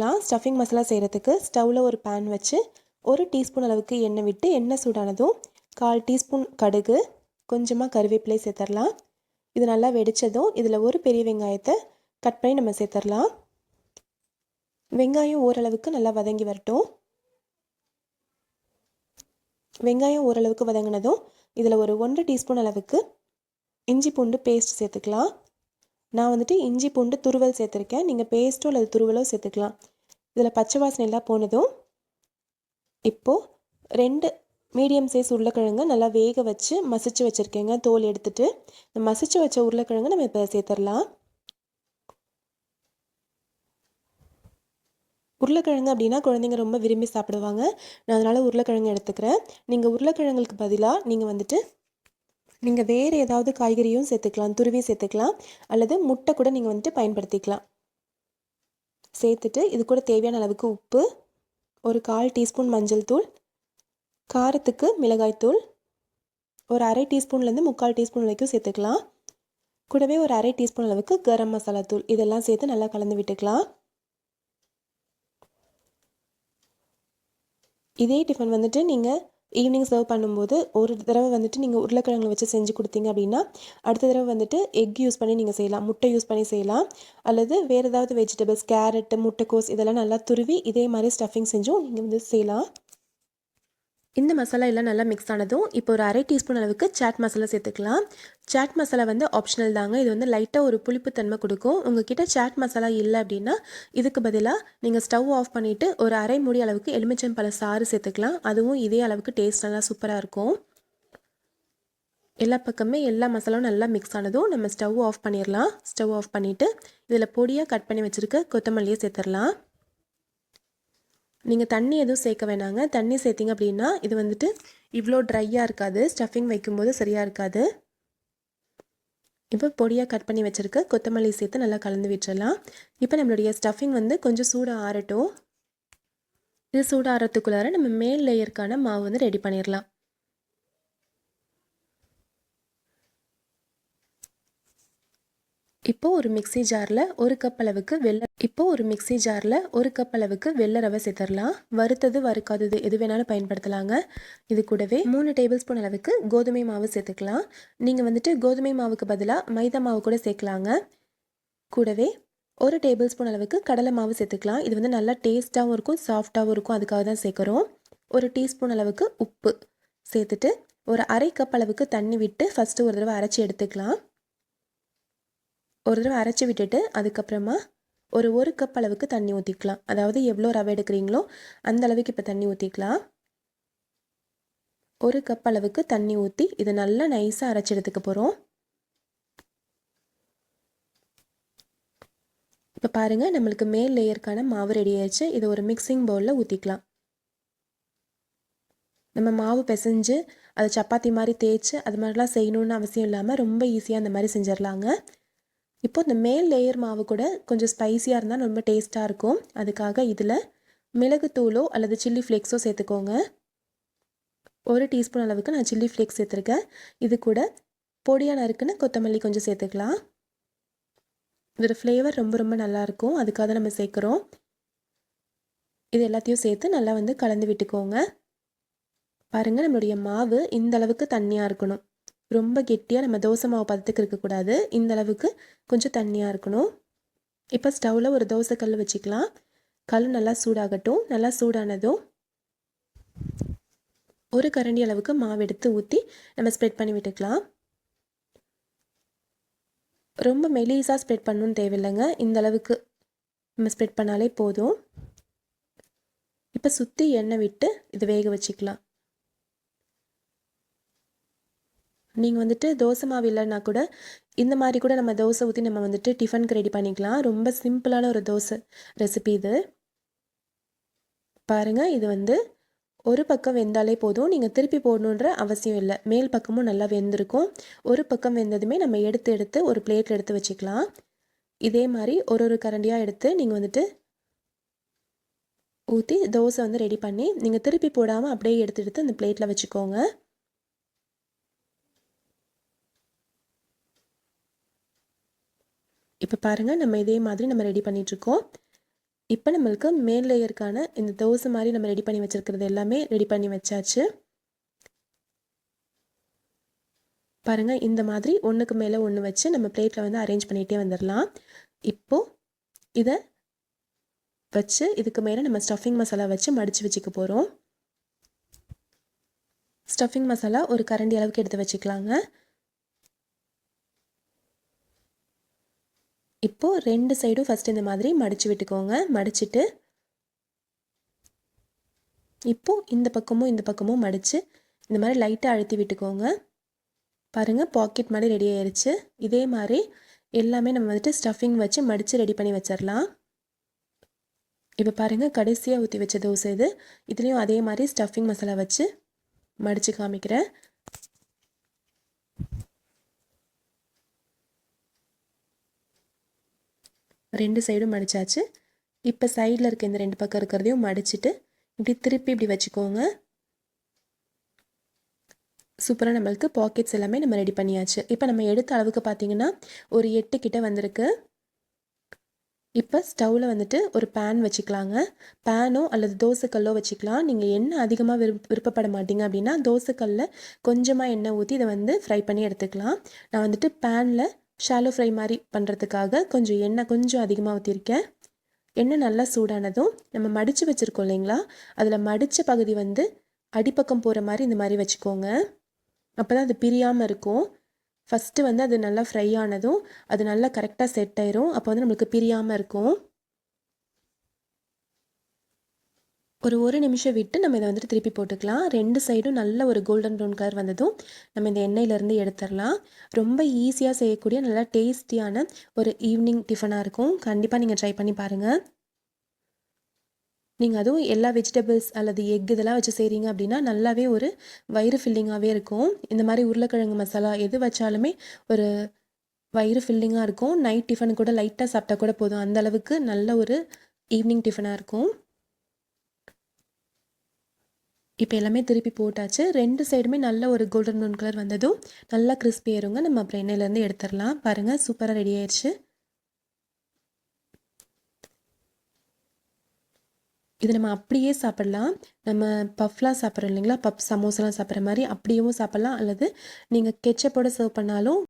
சேர்த்துக்கலாம் ஸ்டஃபிங் மசாலா செய்கிறதுக்கு ஸ்டவ்வில் ஒரு பேன் வச்சு ஒரு டீஸ்பூன் அளவுக்கு எண்ணெய் விட்டு எண்ணெய் சூடானதும் கால் டீஸ்பூன் கடுகு கொஞ்சமாக கருவேப்பிலை சேர்த்துடலாம் இது நல்லா வெடித்ததும் இதில் ஒரு பெரிய வெங்காயத்தை கட் பண்ணி நம்ம சேர்த்துடலாம் வெங்காயம் ஓரளவுக்கு நல்லா வதங்கி வரட்டும். வெங்காயம் ஓரளவுக்கு வதங்கினதும் இதில் ஒரு ஒன்றரை டீஸ்பூன் அளவுக்கு இஞ்சி பூண்டு பேஸ்ட் சேர்த்துக்கலாம். நான் வந்துட்டு இஞ்சி பூண்டு துருவல் சேர்த்துருக்கேன். நீங்கள் பேஸ்ட்டோ அல்லது துருவலோ சேர்த்துக்கலாம். இதில் பச்சை வாசனை எல்லாம் போனதும் இப்போது ரெண்டு மீடியம் சைஸ் உருளைக்கிழங்கு நல்லா வேக வச்சு மசிச்சு வச்சுருக்கேங்க. தோல் எடுத்துட்டு இந்த மசிச்சு வச்ச உருளைக்கிழங்கு நம்ம இப்போ சேர்த்துடலாம். உருளைக்கிழங்கு அப்படின்னா குழந்தைங்க ரொம்ப விரும்பி சாப்பிடுவாங்க. நான் அதனால் உருளைக்கிழங்கு எடுத்துக்கிறேன். நீங்கள் உருளைக்கிழங்குக்கு பதிலாக நீங்கள் வந்துட்டு நீங்கள் வேறு ஏதாவது காய்கறியும் சேர்த்துக்கலாம் துருவி சேர்த்துக்கலாம். அல்லது முட்டை கூட நீங்கள் வந்துட்டு பயன்படுத்திக்கலாம். சேர்த்துட்டு இது கூட தேவையான அளவுக்கு உப்பு ஒரு கால் டீஸ்பூன் மஞ்சள் தூள் காரத்துக்கு மிளகாய்த்தூள் ஒரு அரை டீஸ்பூன்லேருந்து முக்கால் டீஸ்பூன் வரைக்கும் சேர்த்துக்கலாம். கூடவே ஒரு அரை டீஸ்பூன் அளவுக்கு கரம் மசாலா தூள் இதெல்லாம் சேர்த்து நல்லா கலந்து விட்டுக்கலாம். இதே டிஃபன் வந்துட்டு நீங்கள் ஈவினிங் சர்வ் பண்ணும்போது ஒரு தடவை வந்துட்டு நீங்கள் உருளைக்கிழங்குல வச்சு செஞ்சு கொடுத்தீங்க அப்படின்னா அடுத்த தடவை வந்துட்டு எக் யூஸ் பண்ணி நீங்கள் செய்யலாம். முட்டை யூஸ் பண்ணி செய்யலாம். அல்லது வேறு ஏதாவது வெஜிடபிள்ஸ் கேரட்டு முட்டைக்கோஸ் இதெல்லாம் நல்லா துருவி இதே மாதிரி ஸ்டஃபிங் செஞ்சும் நீங்கள் வந்து செய்யலாம். இந்த மசாலா எல்லாம் நல்லா மிக்ஸ் ஆனதும் இப்போ ஒரு அரை டீஸ்பூன் அளவுக்கு சாட் மசாலா சேர்த்துக்கலாம். சாட் மசாலா வந்து ஆப்ஷனல் தாங்க. இது வந்து லைட்டாக ஒரு புளிப்புத்தன்மை கொடுக்கும். உங்ககிட்ட சாட் மசாலா இல்லை அப்படின்னா இதுக்கு பதிலாக நீங்கள் ஸ்டவ் ஆஃப் பண்ணிவிட்டு ஒரு அரை மூடி அளவுக்கு எலுமிச்சம்பழ சாறு சேர்த்துக்கலாம். அதுவும் இதே அளவுக்கு டேஸ்ட் நல்லா சூப்பராக இருக்கும். எல்லா பக்கமே எல்லா மசாலாவும் நல்லா மிக்ஸ் ஆனதும் நம்ம ஸ்டவ் ஆஃப் பண்ணிடலாம் ஸ்டவ் ஆஃப் பண்ணிவிட்டு இதில் பொடியாக கட் பண்ணி வச்சுருக்க கொத்தமல்லியை சேர்த்துடலாம் நீங்கள் தண்ணி எதுவும் சேர்க்க வேணாங்க. தண்ணி சேர்த்திங்க அப்படின்னா இது வந்துட்டு இவ்வளோ ட்ரையாக இருக்காது. ஸ்டஃபிங் வைக்கும்போது சரியாக இருக்காது. இப்போ பொடியாக கட் பண்ணி வச்சுருக்க கொத்தமல்லி சேர்த்து நல்லா கலந்து விட்டுறலாம். இப்போ நம்மளுடைய ஸ்டஃபிங் வந்து கொஞ்சம் சூடாக ஆறட்டும். இது சூடாகிறதுக்குள்ளார நம்ம மேல் லேயருக்கான மாவு வந்து ரெடி பண்ணிடலாம் இப்போ ஒரு மிக்சி ஜாரில் ஒரு கப் அளவுக்கு வெள்ளை இப்போ ஒரு மிக்சி ஜாரில் ஒரு கப் அளவுக்கு வெள்ளை ரவை சேர்த்துடலாம் வறுத்தது வறுக்காதது எது வேணாலும் பயன்படுத்தலாங்க. இது கூடவே மூணு டேபிள் ஸ்பூன் அளவுக்கு கோதுமை மாவு சேர்த்துக்கலாம். நீங்கள் வந்துட்டு கோதுமை மாவுக்கு பதிலாக மைதா மாவு கூட சேர்க்கலாங்க. கூடவே ஒரு டேபிள் ஸ்பூன் அளவுக்கு கடலை மாவு சேர்த்துக்கலாம். இது வந்து நல்லா டேஸ்ட்டாகவும் இருக்கும் சாஃப்டாகவும் இருக்கும். அதுக்காக தான் சேர்க்குறோம். ஒரு டீஸ்பூன் அளவுக்கு உப்பு சேர்த்துட்டு ஒரு அரை கப் அளவுக்கு தண்ணி விட்டு ஃபஸ்ட்டு ஒரு தடவை அரைச்சி எடுத்துக்கலாம். ஒரு தடவை அரைச்சி விட்டுட்டு அதுக்கப்புறமா ஒரு ஒரு கப் அளவுக்கு தண்ணி ஊற்றிக்கலாம் அதாவது எவ்வளோ ரவை எடுக்கிறீங்களோ அந்த அளவுக்கு இப்போ தண்ணி ஊற்றிக்கலாம் ஒரு கப் அளவுக்கு தண்ணி ஊற்றி இதை நல்லா நைஸாக அரைச்சி எடுத்துக்க போகிறோம் இப்போ பாருங்கள் நம்மளுக்கு மேல் லேயருக்கான மாவு ரெடி ஆயிடுச்சு. இதை ஒரு மிக்சிங் பவுலில் ஊற்றிக்கலாம் நம்ம மாவு பிசைஞ்சு அதை சப்பாத்தி மாதிரி தேய்ச்சி அது மாதிரிலாம் செய்யணுன்னு அவசியம் இல்லாமல் ரொம்ப ஈஸியாக அந்த மாதிரி செஞ்சிடலாங்க. இப்போ இந்த மேல் லேயர் மாவு கூட கொஞ்சம் ஸ்பைஸியாக இருந்தால் ரொம்ப டேஸ்ட்டாக இருக்கும். அதுக்காக இதில் மிளகுத்தூளோ அல்லது சில்லி ஃப்ளேக்ஸோ சேர்த்துக்கோங்க. ஒரு டீஸ்பூன் அளவுக்கு நான் சில்லி ஃப்ளேக்ஸ் சேர்த்துருக்கேன். இது கூட பொடியாக நறுக்குன்னு கொத்தமல்லி கொஞ்சம் சேர்த்துக்கலாம். இதோட ஃப்ளேவர் ரொம்ப ரொம்ப நல்லாயிருக்கும் அதுக்காக தான் நம்ம சேர்க்குறோம். இது எல்லாத்தையும் சேர்த்து நல்லா வந்து கலந்து விட்டுக்கோங்க. பாருங்கள் நம்மளுடைய மாவு இந்த அளவுக்கு தண்ணியாக இருக்கணும். ரொம்ப கெட்டியாக நம்ம தோசை மாவு பதத்துக்கு இருக்கக்கூடாது இந்த அளவுக்கு கொஞ்சம் தண்ணியாக இருக்கணும். இப்போ ஸ்டவ்வில் ஒரு தோசை கல் வச்சுக்கலாம். கல் நல்லா சூடாகட்டும். நல்லா சூடானதும் ஒரு கரண்டி அளவுக்கு மாவு எடுத்து ஊற்றி நம்ம ஸ்ப்ரெட் பண்ணி விட்டுக்கலாம். ரொம்ப மெலிசாக ஸ்ப்ரெட் பண்ணணும்னு தேவையில்லைங்க. இந்த அளவுக்கு நம்ம ஸ்ப்ரெட் பண்ணாலே போதும். இப்போ சுற்றி எண்ணெய் விட்டு இதை வேக வச்சுக்கலாம். நீங்கள் வந்துட்டு தோசை மாவு இல்லைன்னா கூட இந்த மாதிரி கூட நம்ம தோசை ஊற்றி நம்ம வந்துட்டு டிஃபனுக்கு ரெடி பண்ணிக்கலாம். ரொம்ப சிம்பிளான ஒரு தோசை ரெசிபி இது. பாருங்கள் இது வந்து ஒரு பக்கம் வெந்தாலே போதும். நீங்கள் திருப்பி போடணுன்ற அவசியம் இல்லை. மேல் பக்கமும் நல்லா வெந்திருக்கும். ஒரு பக்கம் வெந்ததுமே நம்ம எடுத்து எடுத்து ஒரு பிளேட்டில் எடுத்து வச்சுக்கலாம். இதே மாதிரி ஒரு ஒரு கரண்டியாக எடுத்து நீங்கள் வந்துட்டு ஊற்றி தோசை வந்து ரெடி பண்ணி நீங்கள் திருப்பி போடாமல் அப்படியே எடுத்து எடுத்து அந்த பிளேட்டில் வச்சுக்கோங்க. இப்போ பாருங்கள் நம்ம இதே மாதிரி நம்ம ரெடி பண்ணிகிட்ருக்கோம் இப்போ நம்மளுக்கு மேல் லேயருக்கான இந்த தோசை மாதிரி நம்ம ரெடி பண்ணி வச்சுருக்கிறது எல்லாமே ரெடி பண்ணி வச்சாச்சு. பாருங்கள் இந்த மாதிரி ஒன்றுக்கு மேலே ஒன்று வச்சு நம்ம பிளேட்டில் வந்து அரேஞ்ச் பண்ணிகிட்டே வந்துடலாம் இப்போது இதை வச்சு இதுக்கு மேலே நம்ம ஸ்டஃபிங் மசாலா வச்சு மடித்து வச்சுக்க போகிறோம் ஸ்டஃபிங் மசாலா ஒரு கரண்டி அளவுக்கு எடுத்து வச்சுக்கலாங்க. இப்போது ரெண்டு சைடும் ஃபஸ்ட் இந்த மாதிரி மடித்து விட்டுக்கோங்க. மடிச்சுட்டு இப்போது இந்த பக்கமும் இந்த பக்கமும் மடித்து இந்த மாதிரி லைட்டாக அழுத்தி விட்டுக்கோங்க. பாருங்கள் பாக்கெட் மாதிரி ரெடி ஆயிடுச்சு இதே மாதிரி எல்லாமே நம்ம வந்துட்டு ஸ்டஃபிங் வச்சு மடித்து ரெடி பண்ணி வச்சிடலாம் இப்போ பாருங்கள் கடைசியாக ஊற்றி வச்ச தோசை இது. இதுலேயும் அதே மாதிரி ஸ்டஃபிங் மசாலா வச்சு மடித்து காமிக்கிறேன். ரெண்டு சைடும் மடித்தாச்சு இப்போ சைடில் இருக்க இந்த ரெண்டு பக்கம் இருக்கிறதையும் மடிச்சுட்டு இப்படி திருப்பி இப்படி வச்சுக்கோங்க. சூப்பராக நம்மளுக்கு பாக்கெட்ஸ் எல்லாமே நம்ம ரெடி பண்ணியாச்சு. இப்போ நம்ம எடுத்த அளவுக்கு பார்த்தீங்கன்னா ஒரு எட்டு கிட்ட வந்திருக்கு. இப்போ ஸ்டவ்வில் வந்துட்டு ஒரு பேன் வச்சுக்கலாங்க. பேனோ அல்லது தோசைக்கல்லோ வச்சுக்கலாம். நீங்கள் எண்ணெய் அதிகமாக விருப்ப விருப்பப்பட மாட்டீங்க அப்படின்னா தோசைக்கல்லில் கொஞ்சமாக எண்ணெய் ஊற்றி இதை வந்து ஃப்ரை பண்ணி எடுத்துக்கலாம். நான் வந்துட்டு பேனில் ஷாலோ ஃப்ரை மாதிரி பண்ணுறதுக்காக கொஞ்சம் எண்ணெய் கொஞ்சம் அதிகமாக ஊற்றிருக்கேன் எண்ணெய் நல்லா சூடானதும் நம்ம மடித்து வச்சுருக்கோம் இல்லைங்களா? அதில் மடித்த பகுதி வந்து அடிப்பக்கம் போகிற மாதிரி இந்த மாதிரி வச்சுக்கோங்க. அப்போ தான் அது பிரியாமல் இருக்கும். ஃபஸ்ட்டு வந்து அது நல்லா ஃப்ரை ஆனதும் அது நல்லா கரெக்டாக செட் ஆயிரும். அப்போ வந்து நம்மளுக்கு பிரியாமல் இருக்கும். ஒரு ஒரு நிமிஷம் விட்டு நம்ம இதை வந்துட்டு திருப்பி போட்டுக்கலாம். ரெண்டு சைடும் நல்ல ஒரு கோல்டன் ப்ரௌன் கலர் வந்ததும் நம்ம இந்த எண்ணெயிலேருந்து எடுத்துடலாம். ரொம்ப ஈஸியாக செய்யக்கூடிய நல்லா டேஸ்டியான ஒரு ஈவினிங் டிஃபனாக இருக்கும். கண்டிப்பாக நீங்கள் ட்ரை பண்ணி பாருங்கள் நீங்கள் அதுவும் எல்லா வெஜிடபிள்ஸ் அல்லது எக் இதெல்லாம் வச்சு செய்கிறீங்க அப்படின்னா நல்லாவே ஒரு வயிறு ஃபில்லிங்காகவே இருக்கும். இந்த மாதிரி உருளைக்கிழங்கு மசாலா எது வச்சாலுமே ஒரு வயிறு ஃபில்லிங்காக இருக்கும். நைட் டிஃபன் கூட லைட்டாக சாப்பிட்டா கூட போதும். அந்தளவுக்கு நல்ல ஒரு ஈவினிங் டிஃபனாக இருக்கும். இப்போ எல்லாமே திருப்பி போட்டாச்சு. ரெண்டு சைடுமே நல்ல ஒரு கோல்டன் ப்ரௌன் கலர் வந்ததும் நல்லா கிறிஸ்பி ஆயிருங்க. நம்ம அப்புறம் எண்ணெயிலேருந்து எடுத்துடலாம். பாருங்கள் சூப்பராக ரெடி ஆயிடுச்சு இது நம்ம அப்படியே சாப்பிட்லாம். நம்ம பஃப்லாம் சாப்பிட்றோம் இல்லைங்களா? பப் சமோசாலாம் சாப்பிட்ற மாதிரி அப்படியும் சாப்பிட்லாம். அல்லது நீங்கள் கெச்சப்போடு சர்வ் பண்ணாலும்